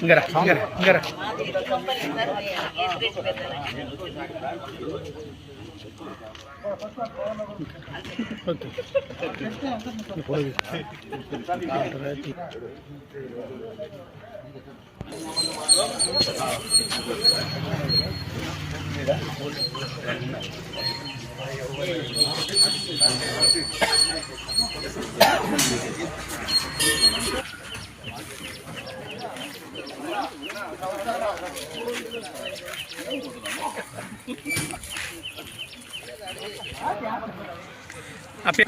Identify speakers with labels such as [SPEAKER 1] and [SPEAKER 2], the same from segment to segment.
[SPEAKER 1] ఇంగరా ఇంగరా ఇంగరా ఆ పే-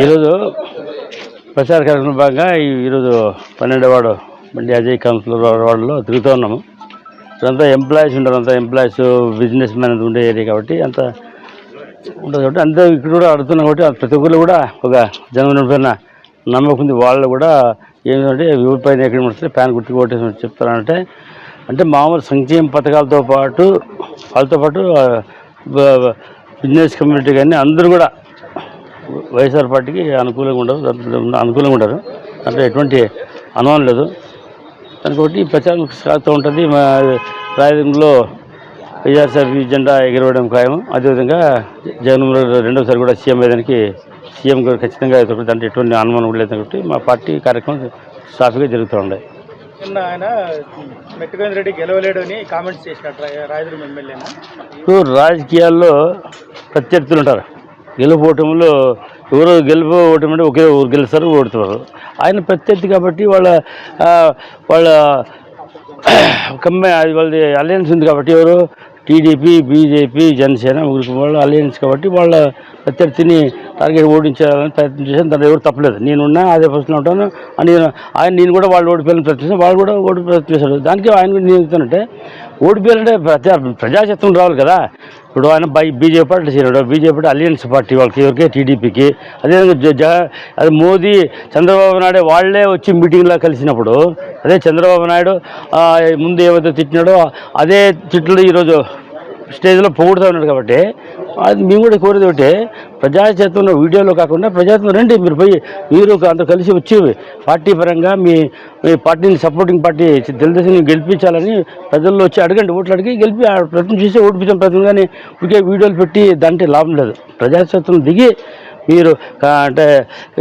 [SPEAKER 2] ఈరోజు ప్రచార కార్యక్రమం భాగంగా ఈరోజు పన్నెండవ వార్డు బండి అజయ్ కౌన్సిలర్ వార్డులో తిరుగుతూ ఉన్నాము. ఇదంతా ఎంప్లాయీస్ ఉంటారు. అంతా ఎంప్లాయీస్ బిజినెస్ మ్యాన్ ఉండే ఏరియా కాబట్టి అంతా ఉంటుంది కాబట్టి అందరూ ఇక్కడ కూడా అడుగుతున్నా కాబట్టి ప్రతి ఒక్కరు కూడా ఒక జన్మదిన పైన నమ్మకం ఉంది. వాళ్ళు కూడా ఏంటంటే ఎవరి పైన ఎక్కడ పడితే ప్యాన్ గుర్తు కొట్టేసి చెప్తారంటే అంటే మామూలు సంక్షేమ పథకాలతో పాటు వాళ్ళతో పాటు బిజినెస్ కమ్యూనిటీ కానీ అందరూ కూడా వైఎస్ఆర్ పార్టీకి అనుకూలంగా ఉండరు అనుకూలంగా ఉంటారు అంటే ఎటువంటి అనుమానం లేదు. దానికి ఒకటి ప్రచారం సాగుతూ ఉంటుంది. మా రాయదుర్గంలో వైఎస్ఆర్ జెండా ఎగరవడం ఖాయం. అదేవిధంగా జగన్మోహన్ రెడ్డి రెండోసారి కూడా సీఎం అయ్యేదానికి సీఎం గారు ఖచ్చితంగా దాంట్లో ఎటువంటి అనుమానం కూడా లేదు కాబట్టి మా పార్టీ కార్యక్రమం సాఫీగా జరుగుతూ ఉన్నాయి
[SPEAKER 1] నిన్న ఆయన మెట్టుగోవింద్ రెడ్డి గెలవలేడు అని కామెంట్స్ చేసినట్టు రాయదుర్గం ఎమ్మెల్యేనా?
[SPEAKER 2] ఇప్పుడు రాజకీయాల్లో ప్రత్యర్థులు ఉంటారు. గెలుపు ఓటములు ఎవరు గెలుపు ఓటమి అంటే ఒకే ఊరు గెలుస్తారు ఓడుతారు ఆయన ప్రత్యర్థి కాబట్టి వాళ్ళ వాళ్ళ కమ్మే అది వాళ్ళది అలయన్స్ ఉంది కాబట్టి ఎవరు టీడీపీ బీజేపీ జనసేన ఊరికి వాళ్ళు అలయన్స్ కాబట్టి వాళ్ళ ప్రత్యర్థిని టార్గెట్ ఓడించాలని ప్రయత్నం చేశాను. దాంట్లో ఎవరు తప్పలేదు. నేనున్నా అదే ఫస్ట్ ఉంటాను. అని నేను ఆయన నేను కూడా వాళ్ళు ఓడిపోయాలని ప్రయత్నిస్తాను వాళ్ళు కూడా ఓడి ప్రయత్నం దానికి ఆయన కూడా నేను చెప్తానంటే ఓడిపోయాలంటే ప్రజా ప్రజాశక్తం రావాలి కదా. ఇప్పుడు ఆయన బై బీజేపీ పార్టీ చేరాడు బీజేపీ పార్టీ అలయన్స్ పార్టీ వాళ్ళకి ఎవరికి టీడీపీకి. అదేవిధంగా జ అది మోదీ చంద్రబాబు నాయుడు వాళ్ళే వచ్చి మీటింగ్లో కలిసినప్పుడు అదే చంద్రబాబు నాయుడు ముందు ఏవైతే తిట్టినాడో అదే తిట్లు ఈరోజు స్టేజ్లో పొగుడుతూ ఉన్నాడు కాబట్టి అది మేము కూడా కోరేది ఒకటి ప్రజాచేతంలో వీడియోలో కాకుండా ప్రజాతం రండి మీరు పోయి మీరు అంత కలిసి వచ్చి పార్టీ పరంగా మీ మీ పార్టీని సపోర్టింగ్ పార్టీ తెలుగుదేశం గెలిపించాలని ప్రజల్లో వచ్చి అడగండి ఓట్లు అడిగి గెలిపి ఆ ప్రయత్నం చేసి ఓడిపించాం ప్రయత్నం కానీ ఇంకే వీడియోలు పెట్టి దాంట్లో లాభం లేదు. ప్రజాస్వాత్యం దిగి మీరు అంటే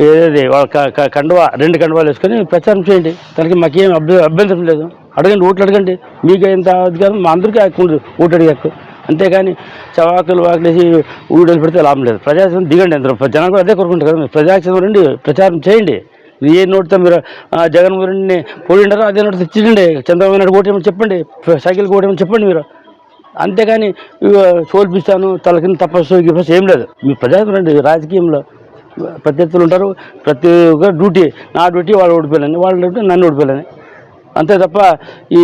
[SPEAKER 2] ఏది వాళ్ళ కండువా రెండు కండువాలు వేసుకొని ప్రచారం చేయండి. దానికి మాకేం అభ్య అభ్యంతరం లేదు. అడగండి ఓట్లు అడగండి. మీకు ఎంత అధికారం మా అందరికీ హక్కు ఉంది ఓటు అంతేగాని చవాకులు వాకులేసి ఊడలు పెడితే లాభం లేదు. ప్రజాస్వామ్యం దిగండి అందరూ. జనం కూడా అదే కోరుకుంటారు కదా. మీరు ప్రజాస్వామ్యం రండి ప్రచారం చేయండి. ఏ నోటితో మీరు జగన్ జగన్మోహన్ పోయిండారో అదే నోటితో తెచ్చిండి చంద్రబాబు నాయుడు ఓటేమని చెప్పండి. సైకిల్ ఓటేమని చెప్పండి మీరు. అంతేగాని సోల్పిస్తాను తల కింద తపస్సు గిపస్సు ఏం లేదు. మీ ప్రజాస్వామ్యం రండి. రాజకీయంలో ప్రత్యర్థులు ఉంటారు. ప్రతి ఒక్క డ్యూటీ నా డ్యూటీ వాళ్ళు ఓడిపోయాలని వాళ్ళ డ్యూటీ నన్ను ఓడిపోయాలని అంతే తప్ప ఈ